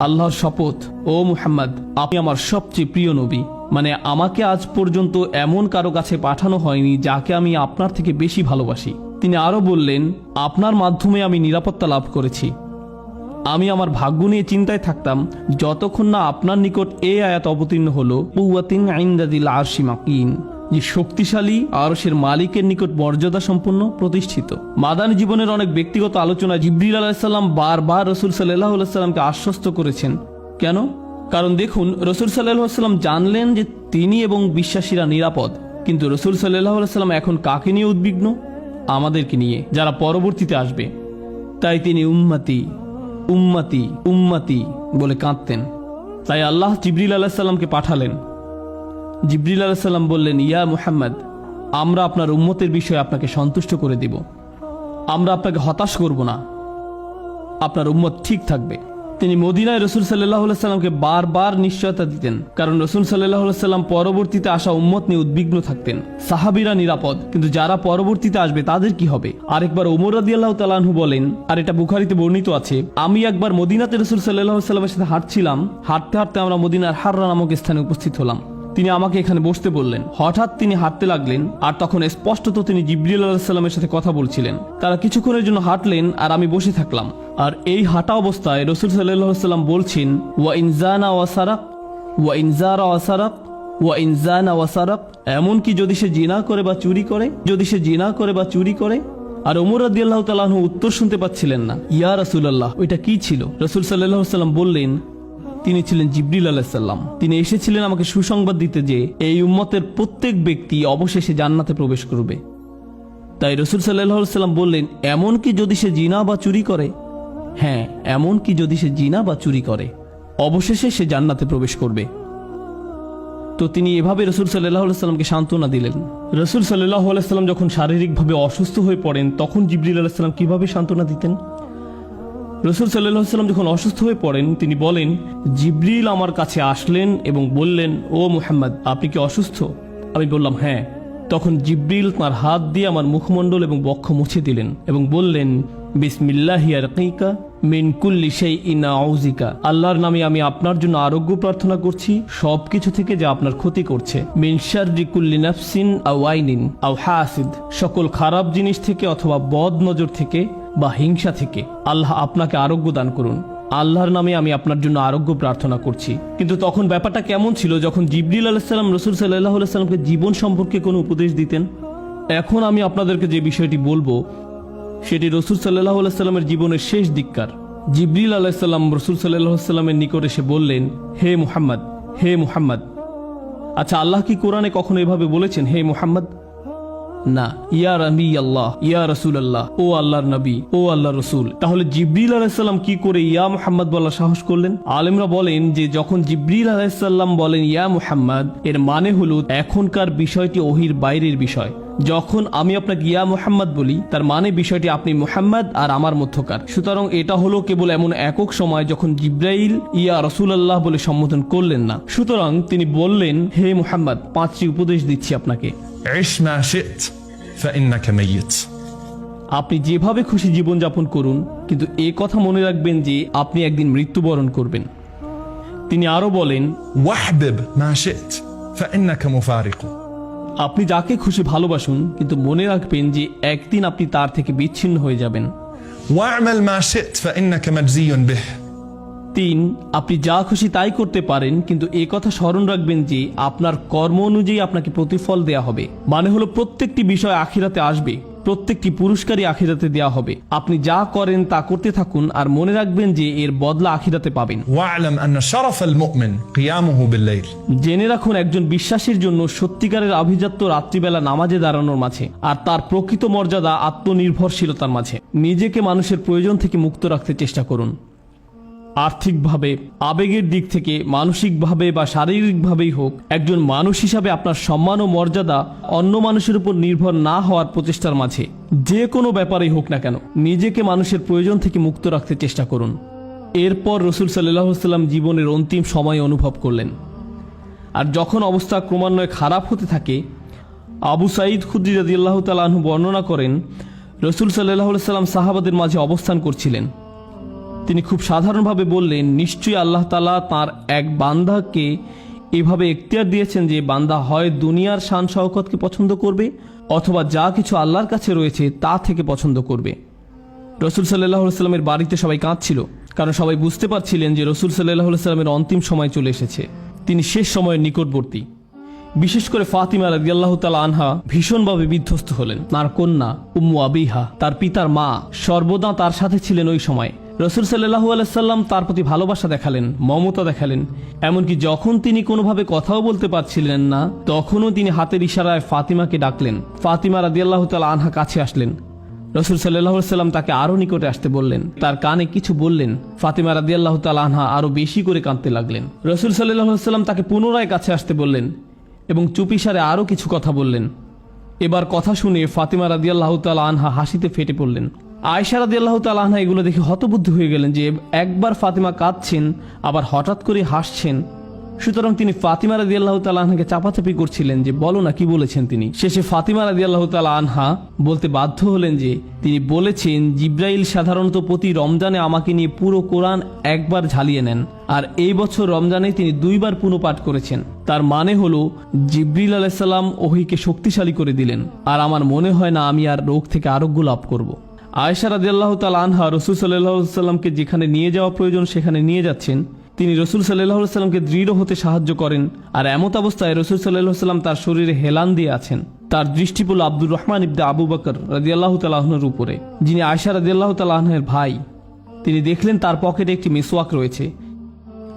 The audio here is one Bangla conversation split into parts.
আল্লাহর শপথ, ও মুহাম্মদ, আপনি আমার সবচেয়ে প্রিয় নবী। মানে আমাকে আজ পর্যন্ত এমন কারও কাছে পাঠানো হয়নি যাকে আমি আপনার থেকে বেশি ভালোবাসি। তিনি আরও বললেন, আপনার মাধ্যমে আমি নিরাপত্তা লাভ করেছি। আমি আমার ভাগ্য নিয়ে চিন্তায় থাকতাম, যতক্ষণ না আপনার নিকট এই আয়াত অবতীর্ণ হলো কুয়াতিন আইন্দাদিল আরশি মাকিন। যে শক্তিশালী আরশের মালিকের নিকট মর্যাদা সম্পন্ন প্রতিষ্ঠিত। মাদানী জীবনের অনেক ব্যক্তিগত আলোচনা জিব্রিল আলাহিসাল্লাম বারবার রসুল সাল্লাহ সাল্লামকে আশ্বস্ত করেছেন। কেন? কারণ দেখুন, রসুল সাল্লাহ সাল্লাম জানলেন যে তিনি এবং বিশ্বাসীরা নিরাপদ। কিন্তু রসুল সাল্লাহ সাল্লাম এখন কাকে নিয়ে উদ্বিগ্ন? আমাদেরকে নিয়ে, যারা পরবর্তীতে আসবে। তাই তিনি উম্মাতি উম্মাতি উম্মাতি বলে কাঁদতেন। তাই আল্লাহ জিবরিল আলাহ সাল্লামকে পাঠালেন। জিবরিল আলাহ সাল্লাম বললেন, ইয়া মুহাম্মদ, আমরা আপনার উম্মতের বিষয়ে আপনাকে সন্তুষ্ট করে দিব। আমরা আপনাকে হতাশ করব না। আপনার উম্মত ঠিক থাকবে। তিনি মদিনায় রসুল সাল্লাহ সাল্লামকে বারবার নিশ্চয়তা দিতেন, কারণ রসুল সাল্লাহ সাল্লাম পরবর্তীতে আসা উম্মত নিয়ে উদ্বিগ্ন থাকতেন। সাহাবিরা নিরাপদ, কিন্তু যারা পরবর্তীতে আসবে তাদের কি হবে? আরেকবার ওমর রাদি আল্লাহ তালাহু বলেন, আর এটা বুখারিতে বর্ণিত আছে, আমি একবার মদিনাতে রসুল সাল্লাহ সাল্লামের সাথে হাঁটছিলাম। হাঁটতে হাঁটতে আমরা মদিনার হাররা নামক স্থানে উপস্থিত হলাম। তিনি আমাকে এখানে বসতে বললেন। হঠাৎ তিনি হাঁটতে লাগলেন আর তখন স্পষ্টত তিনি জিবরিল আলাহিসাল্লামের সাথে কথা বলছিলেন। তারা কিছুক্ষণের জন্য হাঁটলেন আর আমি বসে থাকলাম। আর এই হাঁটা অবস্থায় রসুল সাল্লাহ সাল্লাম বলছেন, ওয়া ইনজানা ওয়াসারাক ওয়া ইনজারা ওয়াসারাক ওয়া ইনজানা ওয়াসারাক এমনকি যদি সে জিনা করে বা চুরি করে, যদি সে জিনা করে বা চুরি করে, আর ওমর রাদিয়াল্লাহু তাআলাহু উত্তর শুনতে পাচ্ছিলেন না। ইয়া রাসূলুল্লাহ, ওইটা কি ছিল? রাসূল সাল্লাল্লাহু আলাইহি বললেন তিনি ছিলেন জিবরিল আলাহিসাল্লাম তিনি এসেছিলেন আমাকে সুসংবাদ দিতে যে এই উম্মতের প্রত্যেক ব্যক্তি অবশেষে জান্নাতে প্রবেশ করবে। তাই রসুল সাল্লাহ সাল্লাম বললেন, এমন কি যদি সে জিনা বা চুরি করে? হ্যাঁ এমন কি যদি সে জিনা বা চুরি করে? অবশেষে সে জান্নাতে প্রবেশ করবে। তো তিনি এভাবে রসুল সাল্লাহ সান্ত্বনা দিলেন। রসুল সাল্লাহ সাল্লাম যখন শারীরিকভাবে অসুস্থ হয়ে পড়েন, তখন জিবরিল আলাহিসাল্লাম কীভাবে সান্ত্বনা দিতেন? রসুল সাল্লাহ সাল্লাম যখন অসুস্থ হয়ে পড়েন, তিনি বলেন, জিব্রিল আমার কাছে আসলেন এবং বললেন, ও মুহাম্মদ, আপনি কি অসুস্থ? আমি বললাম হ্যাঁ। তখন জিব্রিল তাঁর হাত দিয়ে আমার মুখমণ্ডল এবং বক্ষ মুছে দিলেন এবং বললেন বিসমিল্লাহিয়ারকা মিন কুল্লি সেই ইনা আউজিকা আল্লাহর নামে আমি আপনার জন্য আরোগ্য প্রার্থনা করছি, সবকিছু থেকে যা আপনার ক্ষতি করছে। মিন শাররি কুল্লি নাফসিন আও আইনিন আও হাসিদ। সকল খারাপ জিনিস থেকে অথবা বদ নজর থেকে বা হিংসা থেকে আল্লাহ আপনাকে আরোগ্য দান করুন। আল্লাহর নামে আমি আপনার জন্য আরোগ্য প্রার্থনা করছি। কিন্তু তখন ব্যাপারটা কেমন ছিল যখন জিবরিল আলাহিসাল্লাম রসুল সাল্লাহ সাল্লামকে জীবন সম্পর্কে কোনো উপদেশ দিতেন? এখন আমি আপনাদেরকে যে বিষয়টি বলব, সেটি রসুল সাল্লাহ সাল্লামের জীবনের শেষ দিককার। জিবরিল আলাহিসাল্লাম রসুল সাল্লাহ সাল্লামের নিকট এসে বললেন, হে মুহাম্মদ হে মুহাম্মদ। আচ্ছা আল্লাহ কি কোরআনে কখনো এভাবে বলেছেন, হে মুহাম্মদ? না, ইয়া রবি আল্লাহ ইয়া রসুল আল্লাহ ও আল্লাহর নবী, ও আল্লাহ রসুল। তাহলে জিব্রিল আলাহিসাল্লাম কি করে ইয়া মুহাম্মদ বলা সাহস করলেন? আলেমরা বলেন যে, যখন জিব্রিল আলাহিসাল্লাম বলেন ইয়া মুহাম্মদ, এর মানে হলো এখনকার বিষয়টি ওহির বাইরের বিষয়। যখন আমি আপনাকে ইয়া মুহাম্মদ বলি তার মানে বিষয়টি আপনি মুহাম্মদ আর আমার মধ্যকার সুতরাং এটা হলো কেবল এমন একক সময় যখন জিব্রাইল ইয়া রসুলাল্লাহ বলে সম্বোধন করলেন না সুতরাং তিনি বললেন হে মুহাম্মদ পাঁচটি উপদেশ দিচ্ছি আপনাকে عش ما شئت فإنك ميت আপনি যেভাবে খুশি জীবনযাপন করুন কিন্তু এ কথা মনে রাখবেন যে আপনি একদিন মৃত্যুবরণ করবেন তিনি আরও বলেন واحبب ما شئت فإنك مفارق আপনি যাকে খুশি ভালোবাসুন কিন্তু মনে রাখবেন যে একদিন আপনি তার থেকে বিচ্ছিন্ন হয়ে যাবেন। তিন আপনি যা খুশি তাই করতে পারেন কিন্তু এ কথা স্মরণ রাখবেন যে আপনার কর্ম অনুযায়ী আপনাকে প্রতিফল দেয়া হবে। মানে হলো প্রত্যেকটি বিষয় আখিরাতে আসবে। প্রত্যেকটি পুরস্কারই আখিরাতে দেওয়া হবে। আপনি যা করেন তা করতে থাকুন আর মনে রাখবেন যে এর বদলা আখিরাতে পাবেন। জেনে রাখুন একজন বিশ্বাসীর জন্য সত্যিকারের আভিজাত্য রাত্রিবেলা নামাজে দাঁড়ানোর মাঝে আর তার প্রকৃত মর্যাদা আত্মনির্ভরশীলতার মাঝে। নিজেকে মানুষের প্রয়োজন থেকে মুক্ত রাখতে চেষ্টা করুন। আর্থিকভাবে, আবেগের দিক থেকে, মানসিকভাবে বা শারীরিকভাবেই হোক, একজন মানুষ হিসাবে আপনার সম্মান ও মর্যাদা অন্য মানুষের উপর নির্ভর না হওয়ার প্রচেষ্টার মাঝে। যে কোনো ব্যাপারেই হোক না কেন, নিজেকে মানুষের প্রয়োজন থেকে মুক্ত রাখতে চেষ্টা করুন। এরপর রসুল সাল্লাম জীবনের অন্তিম সময় অনুভব করলেন। আর যখন অবস্থা ক্রমান্বয়ে খারাপ হতে থাকে, আবু সাঈদ খুদ্দি রাদিয়াল্লাহ তালাহু বর্ণনা করেন, রসুল সাল্লাহ সাল্লাম সাহাবাদের মাঝে অবস্থান করছিলেন। তিনি খুব সাধারণভাবে বললেন, নিশ্চয়ই আল্লাহ তালা তার এক বান্দাকে এভাবে এখতিয়ার দিয়েছেন যে বান্দা হয় দুনিয়ার শান শওকতকে পছন্দ করবে অথবা যা কিছু আল্লাহর কাছে রয়েছে তা থেকে পছন্দ করবে। রসুল সাল্লাহ সাল্লামের বাড়িতে সবাই কাঁদছিল, কারণ সবাই বুঝতে পারছিলেন যে রসুল সাল্লাহ সাল্লামের অন্তিম সময় চলে এসেছে। তিনি শেষ সময়ের নিকটবর্তী। বিশেষ করে ফাতিমা রাদিয়াল্লাহু তাআলা আনহা ভীষণভাবে বিধ্বস্ত হলেন। তার কন্যা উম্মু আবিহা, তার পিতার মা সর্বদা তার সাথে ছিলেন ওই সময়। রসুল সাল্লাহু আলাইসাল্লাম তার প্রতি ভালোবাসা দেখালেন, মমতা দেখালেন। এমনকি যখন তিনি কোনোভাবে কথাও বলতে পারছিলেন না, তখনও তিনি হাতের ইশারায় ফাতিমাকে ডাকলেন। ফাতিমা রাদিয়াল্লাহু তাআলা আনহা কাছে আসলেন। রসুল সাল্লাহ সাল্লাম তাকে আরও নিকটে আসতে বললেন। তার কানে কিছু বললেন। ফাতিমা রাদিয়াল্লাহ তালা আনহা আরও বেশি করে কাঁদতে লাগলেন। রসুল সাল্লাহ সাল্লাম তাকে পুনরায় কাছে আসতে বললেন এবং চুপিসারে আরও কিছু কথা বললেন। এবার কথা শুনে ফাতিমা রাদিয়াল্লাহ তালা আনহা হাসিতে ফেটে পড়লেন। আয়সা রাদিয়াল্লাহ তালা আনহা এগুলো দেখে হতবুদ্ধ হয়ে গেলেন যে একবার ফাতিমা কাঁদছেন, আবার হঠাৎ করে হাসছেন। সুতরাং তিনি ফাতিমা রাদি আল্লাহ তালাহনাকে চাপাচাপি করছিলেন যে, বলো না, কি বলেছেন তিনি? শেষে ফাতিমা রাদি আল্লাহ আনহা বলতে বাধ্য হলেন যে, তিনি বলেছেন, জিব্রাইল সাধারণত প্রতি রমজানে আমাকে নিয়ে পুরো কোরআন একবার ঝালিয়ে নেন, আর এই বছর রমজানে তিনি দুইবার পুনঃপাঠ করেছেন। তার মানে হলো জিব্রিল আলাইসাল্লাম ওহিকে শক্তিশালী করে দিলেন, আর আমার মনে হয় না আমি আর রোগ থেকে আরোগ্য লাভ করব। আয়েশা রাদিয়াল্লাহু তাল আনহা রসুল সাল্লাহ সাল্লামকে যেখানে নিয়ে যাওয়া প্রয়োজন সেখানে নিয়ে যাচ্ছেন। তিনি রসুল সাল্লাহ সাল্লামকে দৃঢ় হতে সাহায্য করেন আর এমত অবস্থায় রসুল সাল্লাহ সাল্লাম তার শরীরে হেলান দিয়ে আছেন। তার দৃষ্টি পড়ল আব্দুর রহমান ইবদা আবু বকর রাদিয়াল্লাহু তালাহনের উপরে, যিনি আয়সা রাদিয়াল্লাহু তালাহনের ভাই। তিনি দেখলেন তার পকেটে একটি মেসোয়াক রয়েছে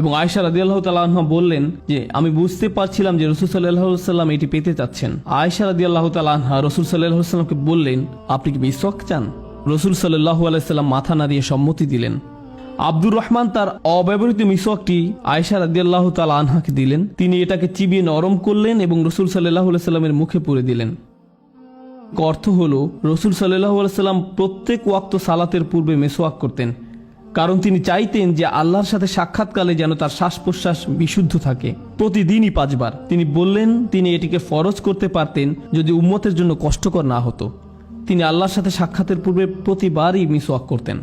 এবং আয়সা রাদিয়াল্লাহ তালাহা বললেন যে, আমি বুঝতে পারছিলাম যে রসুল সাল্লাহ সাল্লাম এটি পেতে চাচ্ছেন। আয়সা রাদিয়াল্লাহ তালাহা রসুল সাল্লাহ সাল্লামকে বললেন, আপনি কি মিসওয়াক চান? রসুল সাল্লাহ আলাইসাল্লাম মাথা না দিয়ে সম্মতি দিলেন। আব্দুর রহমান তার অব্যবহৃত মিসওয়াকটি আয়সা রাদিয়াল্লাহ তাল আনহাকে দিলেন। তিনি এটাকে চিবিয়ে নরম করলেন এবং রসুল সাল্লাহ সাল্লামের মুখে পুরে দিলেন। অর্থ হল, রসুল সাল্লাহ সাল্লাম প্রত্যেক ওয়াক্ত সালাতের পূর্বে মেসোয়াক করতেন। কারণ তিনি চাইতেন যে আল্লাহর সাথে সাক্ষাৎকালে যেন তার শ্বাস প্রশ্বাস বিশুদ্ধ থাকে। প্রতিদিনই পাঁচবার। তিনি বললেন, তিনি এটিকে ফরজ করতে পারতেন যদি উম্মতের জন্য কষ্টকর না হতো। তিনি আল্লাহর সাথে সাক্ষাতের পূর্বে প্রতিবারই মিসওয়াক করতেন।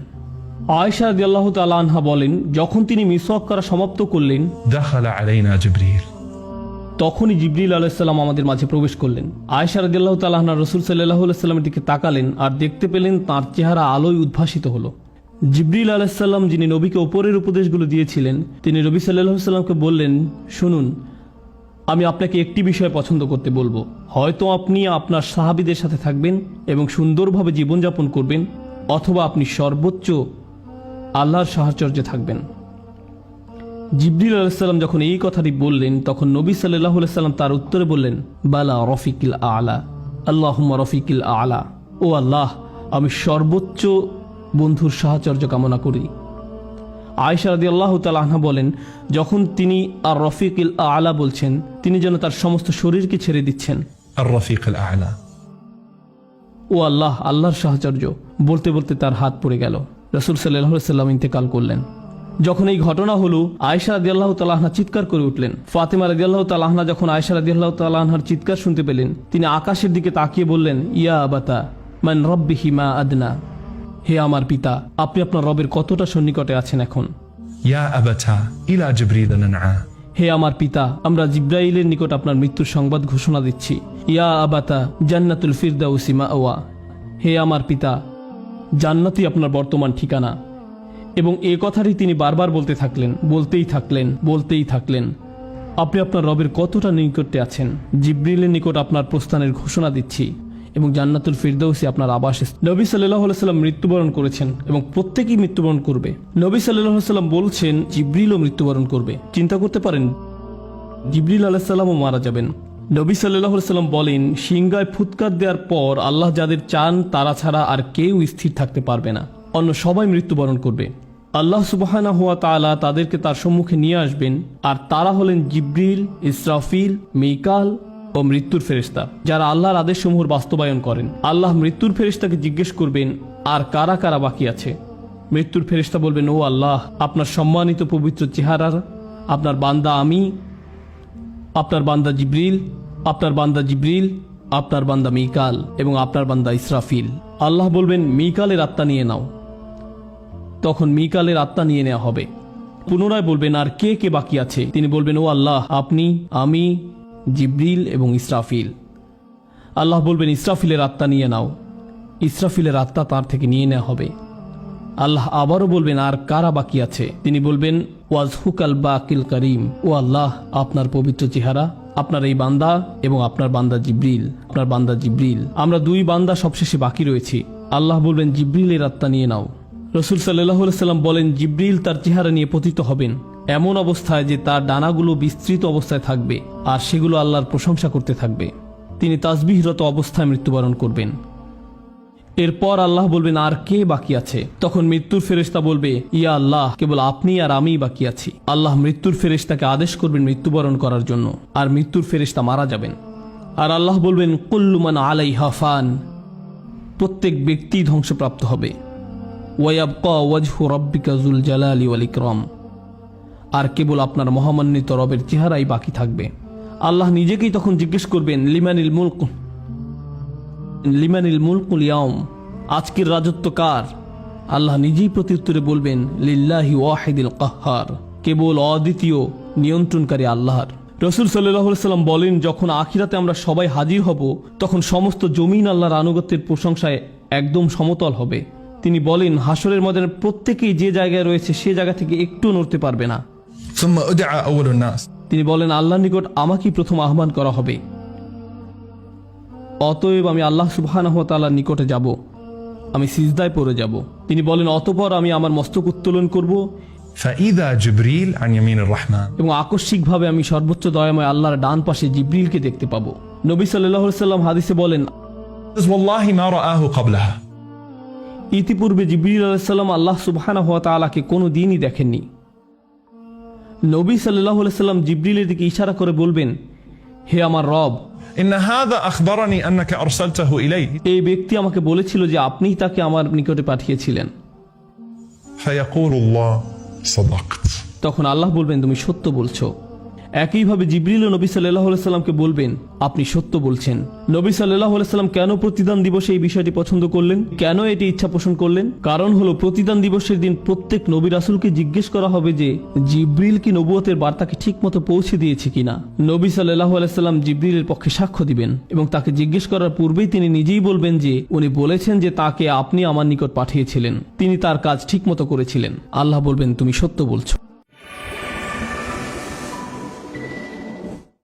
আয়সা দিয়াল্লাহ তালাহা বলেন যখন তিনি মিসওয়াক করা সমাপ্ত করলেন তখনই জিবরিল আলাইসাল্লাম আমাদের মাঝে প্রবেশ করলেন। আয়সা রাজিয়াল্লাহ তালাহনা রসুল সাল্লাহ আলাইস্লামের দিকে তাকালেন আর দেখতে পেলেন তার চেহারা আলোয় উদ্ভাসিত হলো। জিবরিল আলাহিসাল্লাম যিনি নবীকে ওপরের উপদেশগুলো দিয়েছিলেন তিনি রবি সাল্লাহ সাল্লামকে বললেন শুনুন আমি আপনাকে একটি বিষয় পছন্দ করতে বলব। হয়তো আপনি আপনার সাহাবিদের সাথে থাকবেন এবং সুন্দরভাবে জীবনযাপন করবেন, অথবা আপনি সর্বোচ্চ আল্লাহর সাহচর্যে থাকবেন। জিবরিল আলাইসাল্লাম যখন এই কথাটি বললেন, তখন নবী সাল্লাহ সাল্লাম তার উত্তরে বললেন, বালা রফিকিল আলা, আল্লাহুম্মা রফিকিল আলা, ও আল্লাহ, আমি সর্বোচ্চ বন্ধুর সাহচর্য কামনা করি। আয়সারদি আল্লাহ তালাহা বলেন যখন তিনি আর রফিক ইল আলা বলছেন তিনি যেন তার সমস্ত শরীরকে ছেড়ে দিচ্ছেন। আর রফিক আলা। ও আল্লাহ আল্লাহর সাহচর্য বলতে বলতে তার হাত পড়ে গেল। রসুল সাল্লাহ সাল্লাম ইন্তেকাল করলেন। যখন এই ঘটনা হলো আয়সা আল্লাহ তালাহনা চিৎকার করে উঠলেন। ফাতেমা রাদি আল্লাহ তালাহনা যখন আয়সা আল্লাহ তালাহনার চিৎকার শুনতে পেলেন তিনি আকাশের দিকে তাকিয়ে বললেন ইয়া আবাতা মান রব্বিহি হিমা আদনা। হে আমার পিতা আপনি আপনার রবের কতটা সন্নিকটে আছেন এখন? ইয়া হে আমার পিতা আমরা জিব্রাইলের নিকট আপনার মৃত্যুর সংবাদ ঘোষণা দিচ্ছি। ইয়া আবাতা জান্নাতুল ফিরদাউসিমা ওয়া হে আমার পিতা জান্নাতই আপনার বর্তমান ঠিকানা। এবং এ কথাটি তিনি বারবার বলতে থাকলেন বলতেই থাকলেন বলতেই থাকলেন। আপনি আপনার রবের কতটা নিকটে আছেন? জিব্রিলের নিকট আপনার প্রস্থানের ঘোষণা দিচ্ছি। এবং জান্নাতুল ফিরদৌসি আপনার আবাস নবী সাল্লাহ সাল্লাম মৃত্যুবরণ করেছেন এবং প্রত্যেকেই মৃত্যুবরণ করবে। নবী সাল্লাহ সাল্লাম বলছেন, জিব্রিলও মৃত্যুবরণ করবে। চিন্তা করতে পারেন, জিবরিল আলাহিসাল্লামও মারা যাবেন। নবী সাল্লাহ সাল্লাম বলেন সিংগায় ফুৎকার দেওয়ার পর আল্লাহ যাদের চান, তারা ছাড়া আর কেউ স্থির থাকতে পারবে না। অন্য সবাই মৃত্যুবরণ করবে। আল্লাহ সুবাহানা হুয়া তাআলা তাদেরকে তার সম্মুখে নিয়ে আসবেন, আর তারা হলেন জিব্রিল, ইসরাফিল, মিকাল ও মৃত্যুর ফেরেশতা, যারা আল্লাহর আদেশসমূহের বাস্তবায়ন করেন। আল্লাহ মৃত্যুর ফেরেশতাকে জিজ্ঞেস করবেন, আর কারা কারা বাকি আছে? মৃত্যুর ফেরেশতা বলবেন, ও আল্লাহ, আপনার সম্মানিত পবিত্র চেহারার, আপনার বান্দা আমি, আপনার বান্দা জিব্রিল, আপনার বান্দা জিব্রিল, আপনার বান্দা মিকাল এবং আপনার বান্দা ইসরাফিল। আল্লাহ বলবেন, মিকালের আত্মা নিয়ে নাও। তখন মিকালের আত্মা নিয়ে নেওয়া হবে। পুনরায় বলবেন, আর কে কে বাকি আছে? তিনি বলবেন, ও আল্লাহ, আপনি, আমি জিব্রিল এবং ইসরাফিল। আল্লাহ বলবেন, ইসরাফিলের আত্মা নিয়ে নাও। ইসরাফিলের আত্মা তার থেকে নিয়ে নেওয়া হবে। আল্লাহ আবারও বলবেন, আর কারা বাকি আছে? তিনি বলবেন, ওয়াজহুকাল বাকিল করিম। ও আল্লাহ, আপনার পবিত্র চেহারা, আপনার এই বান্দা এবং আপনার বান্দা জিব্রিল, আপনার বান্দা জিব্রিল। আমরা দুই বান্দা সবশেষে বাকি রয়েছি। আল্লাহ বলবেন, জিব্রিলের আত্মা নিয়ে নাও। রসুল সাল্লাহ সাল্লাম বলেন, জিব্রিল তার চেহারা নিয়ে পতিত হবেন। এমন অবস্থায় যে তার ডানাগুলো বিস্তৃত অবস্থায় থাকবে আর সেগুলো আল্লাহর প্রশংসা করতে থাকবে। তিনি তাসবিহরত অবস্থায় মৃত্যুবরণ করবেন। এরপর আল্লাহ বলবেন, আর কে বাকি আছে? তখন মৃত্যুর ফেরেশতা বলবে, ইয়া আল্লাহ, কেবল আপনি আর আমিই বাকি আছি। আল্লাহ মৃত্যুর ফেরেশতাকে আদেশ করবেন মৃত্যুবরণ করার জন্য, আর মৃত্যুর ফেরেশতা মারা যাবেন। আর আল্লাহ বলবেন কুল্লুমান আলাই হাফান প্রত্যেক ব্যক্তি ধ্বংসপ্রাপ্ত হবে। ওয়াবকা ওয়াজহু রব্বিকা জুল জালালি ওয়াল ইকরাম। আর কেবল আপনার মহামান্বিত রবের চেহারাই বাকি থাকবে। আল্লাহ নিজেকেই তখন জিজ্ঞেস করবেন, লিমানিল মুলক, লিমানিল মুলকুল ইয়াউম, আজকের রাজত্ব কার? আল্লাহ নিজেই প্রত্যুত্তরে বলবেন, লিল্লাহি ওয়াহিদিল কাহার, কেবল অদ্বিতীয় নিয়ন্ত্রণকারী আল্লাহর। রসুল সাল্লাম বলেন, যখন আখিরাতে আমরা সবাই হাজির হব, তখন সমস্ত জমিন আল্লাহর আনুগত্যের প্রশংসায় একদম সমতল হবে। তিনি বলেন হাসরের ময়দানের প্রত্যেকেই যে জায়গায় রয়েছে, সে জায়গা থেকে একটু নড়তে পারবে না। তিনি বলেন আল্লাহর নিকট আমাকেই প্রথম আহ্বান করা হবে। অতএব আমি আল্লাহ সুবাহানহতালার নিকটে যাব। আমি সিজদায় পড়ে যাব। তিনি বলেন অতপর আমি আমার মস্তক উত্তোলন করব এবং আকস্মিকভাবে আমি সর্বোচ্চ দয়াময় আল্লাহর ডান পাশে জিব্রিলকে দেখতে পাবো। নবী সাল্লাম হাদিসে বলেন ইতিপূর্বে জিব্রিল আলাইসাল্লাম আল্লাহ সুবাহানা হওয়া কোনো দিনই দেখেননি। নবী সাল্লাহ সাল্লাম জিব্রিলের দিকে ইশারা করে বলবেন হে আমার রব এই ব্যক্তি আমাকে বলেছিল যে আপনি তাকে আমার নিকটে পাঠিয়েছিলেন। তখন আল্লাহ বলবেন তুমি সত্য বলছো। একইভাবে জিবরিল ও নবী সাল্লাহ সাল্লামকে বলবেন, আপনি সত্য বলছেন। নবী সাল্লাহ সাল্লাম কেন প্রতিদান দিবসে এই বিষয়টি পছন্দ করলেন? কেন এটি ইচ্ছা পোষণ করলেন? কারণ হলো, প্রতিদান দিবসের দিন প্রত্যেক নবী রাসুলকে জিজ্ঞেস করা হবে যে, জিব্রিল কি নবুয়তের বার্তাকে ঠিকমতো পৌঁছে দিয়েছে কিনা? নবী সাল্লাহ সাল্লাম জিব্রিলের পক্ষে সাক্ষ্য দিবেন এবং তাকে জিজ্ঞেস করার পূর্বেই তিনি নিজেই বলবেন যে, উনি বলেছেন যে তাকে আপনি আমার নিকট পাঠিয়েছিলেন। তিনি তার কাজ ঠিকমতো করেছিলেন। আল্লাহ বলবেন, তুমি সত্য বলছো।